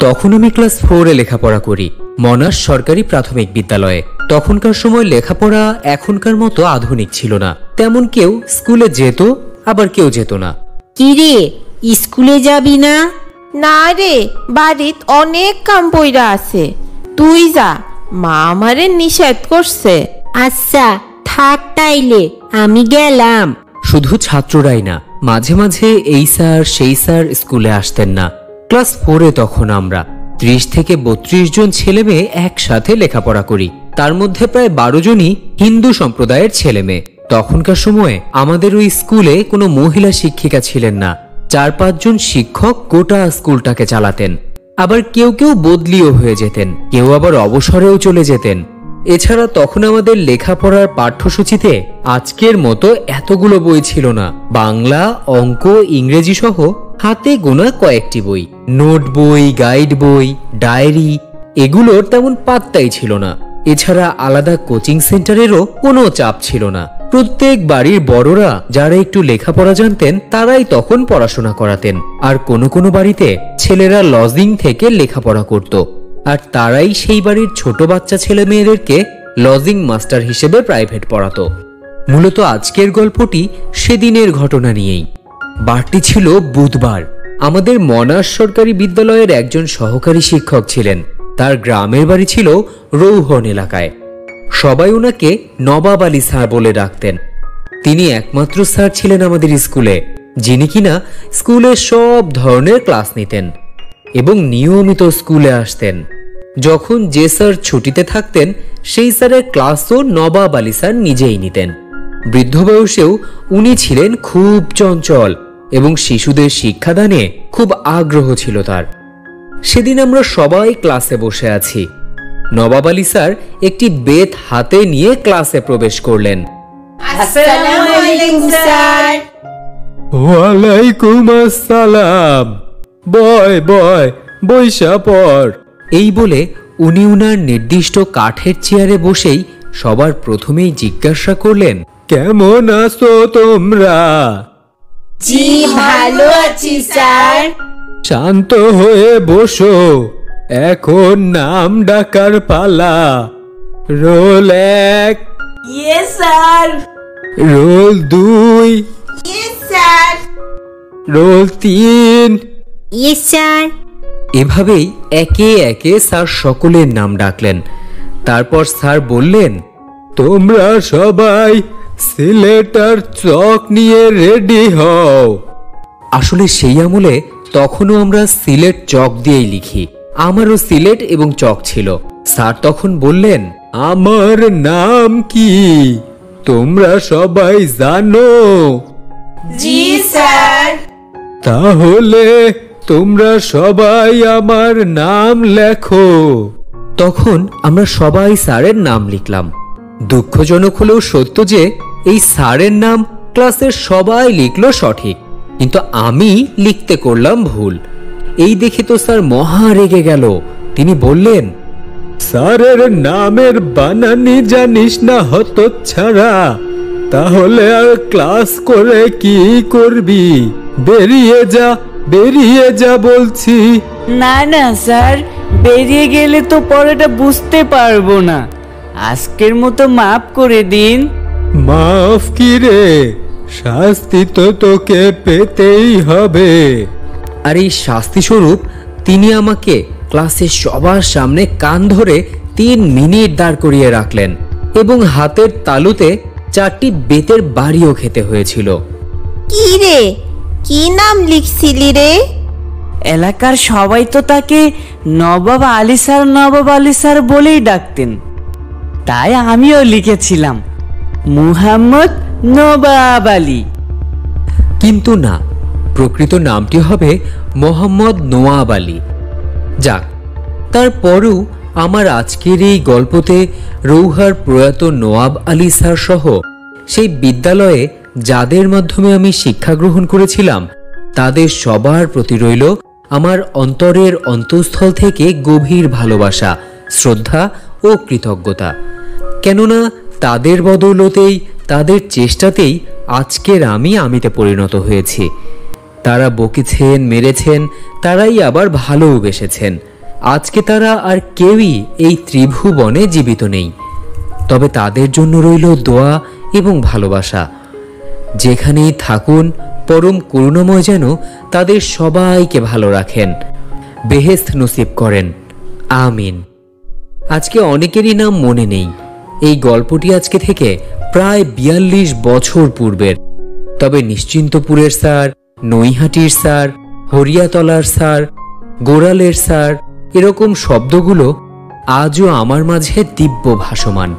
তখন আমি ক্লাস ফোরে লেখাপড়া করি মনাস সরকারি প্রাথমিক বিদ্যালয়ে। তখনকার সময় লেখাপড়া এখনকার মতো আধুনিক ছিল না। তেমন কেউ স্কুলে যেত আবার কেউ যেত না। কিরে স্কুলে যাবি না? না রে বাড়িত অনেক কাম পইরা আছে। তুই যা মা আমারে নিষেধ করছে। আচ্ছা থাক তাইলে আমি গেলাম। শুধু ছাত্ররাই না মাঝে মাঝে এই স্যার সেই স্যার স্কুলে আসতেন না। ক্লাস ফোরে তখন আমরা ত্রিশ থেকে বত্রিশ জন ছেলে মেয়ে একসাথে লেখাপড়া করি। তার মধ্যে প্রায় বারো জনই হিন্দু সম্প্রদায়ের ছেলে মেয়ে। তখনকার সময়ে আমাদের ওই স্কুলে কোনো মহিলা শিক্ষিকা ছিলেন না। চার পাঁচজন শিক্ষক গোটা স্কুলটাকে চালাতেন। আবার কেউ কেউ বদলিও হয়ে যেতেন, কেউ আবার অবসরেও চলে যেতেন। এছাড়া তখন আমাদের লেখাপড়ার পাঠ্যসূচিতে আজকের মতো এতগুলো বই ছিল না। বাংলা, অঙ্ক, ইংরেজি সহ হাতে গোনা কয়েকটি বই, নোট বই, গাইড বই, ডায়েরি, এগুলোর তেমন পাত্তাই ছিল না। এছাড়া আলাদা কোচিং সেন্টারেরও কোনো চাপ ছিল না। প্রত্যেক বাড়ির বড়রা যারা একটু লেখাপড়া জানতেন, তারাই তখন পড়াশোনা করাতেন। আর কোনো কোনো বাড়িতে ছেলেরা লজিং থেকে লেখাপড়া করত। আর তারাই সেই বাড়ির ছোট বাচ্চা ছেলে মেয়েদেরকে লজিং মাস্টার হিসেবে প্রাইভেট পড়াতো। মূলত আজকের গল্পটি সেদিনের ঘটনা নিয়েই। বারটি ছিল বুধবার। আমাদের মনাস সরকারি বিদ্যালয়ের একজন সহকারী শিক্ষক ছিলেন। তার গ্রামের বাড়ি ছিল রৌহন এলাকায়। সবাই ওনাকে নবাব আলী স্যার বলে ডাকতেন। তিনি একমাত্র স্যার ছিলেন আমাদের স্কুলে, যিনি কিনা স্কুলে সব ধরনের ক্লাস নিতেন এবং নিয়মিত স্কুলে আসতেন। যখন যে স্যার ছুটিতে থাকতেন, সেই স্যারের ক্লাসও নবাব আলী স্যার নিজেই নিতেন। বৃদ্ধ বয়সেও উনি ছিলেন খুব চঞ্চল। এবং শিশুদের শিক্ষাদানে খুব আগ্রহ ছিল তার। সেদিন আমরা সবাই ক্লাসে বসে আছি। নবাব আলী স্যার একটি বেত হাতে নিয়ে ক্লাসে প্রবেশ করলেন। ওয়ালাইকুম আসসালাম। বয় বয় বৈশা পর। এই বলে উনি উনার নির্দিষ্ট কাঠের চেয়ারে বসেই সবার প্রথমেই জিজ্ঞাসা করলেন কেমন আছো তোমরা? জি ভালো আছি স্যার। শান্ত হয়ে বসো। এখন নাম ডাকার পালা। রোল এক। ইয়ে স্যার। রোল দুই। ইয়ে স্যার। রোল তিন। ইয়ে স্যার। এভাবেই একে একে স্যার সকলের নাম ডাকলেন। তারপর স্যার বললেন তোমরা সবাই সিলেটার চক নিয়ে রেডি হও। আসলে সেই আমলে তখনও আমরা সিলেট চক দিয়েই লিখি। আমারও সিলেট এবং চক ছিল। স্যার তখন বললেন আমার নাম কি? তোমরা সবাই জানো? জি স্যার। তাহলে তোমরা সবাই আমার নাম লেখো। তখন আমরা সবাই স্যারের নাম লিখলাম। দুঃখজনক হলেও সত্য যে এই স্যারের নাম ক্লাসের সবাই লিখলো সঠিক কিন্তু আমি লিখতে করলাম ভুল। এই দেখে তো স্যার মহা রেগে গেল। তিনি বললেন স্যারের নামের বানানি জানিস না হত ছাড়া তাহলে আর ক্লাস করে কি করবি? বেরিয়ে যা বেরিয়ে যা বলছি। না না স্যার বেরিয়ে গেলে তো পরেটা বুঝতে পারব না। আজকের মতো মাফ করে দিন। মাফ কি রে শাস্তি তো তোকে পেতেই হবে। আর এই শাস্তিস্বরূপ তিনি আমাকে ক্লাসের সবার সামনে কান ধরে তিন মিনিট দাঁড় করিয়ে রাখলেন এবং হাতের তালুতে চারটি বেতের বাড়িও খেতে হয়েছিল। কি রে? কি নাম লিখছিলি রে? এলাকার সবাই তো তাকে নবাব আলী স্যার নবাব আলী স্যার বলেই ডাকতেন। তাই আমিও লিখেছিলাম। মুহাম্মদ নবাব আলী। কিন্তু না, প্রকৃত নামটি হবে মোহাম্মদ নোয়াব আলী। যাক, তারপরেও আমার আজকের এই গল্পতে রৌহার প্রয়াত নোয়াব আলী স্যার সহ সেই বিদ্যালয়ে যাদের মাধ্যমে আমি শিক্ষা গ্রহণ করেছিলাম, তাদের সবার প্রতি রইল আমার অন্তরের অন্তঃস্থল থেকে গভীর ভালোবাসা, শ্রদ্ধা ও কৃতজ্ঞতা। কেননা তাদের বদৌলতেই, তাদের চেষ্টাতেই আজকের আমি আমিতে পরিণত হয়েছি। তারা বকেছেন, মেরেছেন, তারাই আবার ভালোবেসেছেন আজকে তারা আর কেউই এই ত্রিভুবনে জীবিত নেই। তবে তাদের জন্য রইল দোয়া এবং ভালোবাসা। যেখানেই থাকুন, পরম করুণাময় যেন তাদের সবাইকে ভালো রাখেন। বেহেস্ত নসিব করেন। আমিন। আজকে অনেকেরই নাম মনে নেই। এই গল্পটি আজকে থেকে প্রায় বিয়াল্লিশ বছর পূর্বের। তবে নিশ্চিন্তপুরের স্যার, নৈহাটির স্যার, হরিয়াতলার স্যার, গোড়ালের স্যার, এরকম শব্দগুলো আজও আমার মাঝে দিব্য ভাসমান।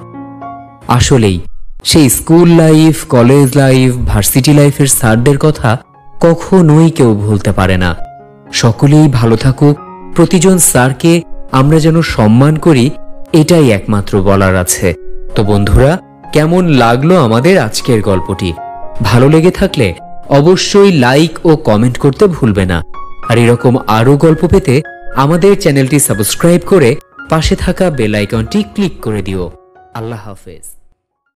আসলেই, সেই school life, college life, varsity লাইফের স্যারদের কথা কখনোই কেউ ভুলতে পারে না। সকলেই ভালো থাকুক, প্রতিজন স্যারকে আমরা যেন সম্মান করি, এটাই একমাত্র বলার আছে। তো বন্ধুরা, কেমন লাগল আমাদের আজকের গল্পটি? ভালো লেগে থাকলে অবশ্যই লাইক ও কমেন্ট করতে ভুলবে না। আর এরকম আরও গল্প পেতে আমাদের চ্যানেলটি সাবস্ক্রাইব করে পাশে থাকা বেল আইকনটি ক্লিক করে দিও। আল্লাহ হাফেজ।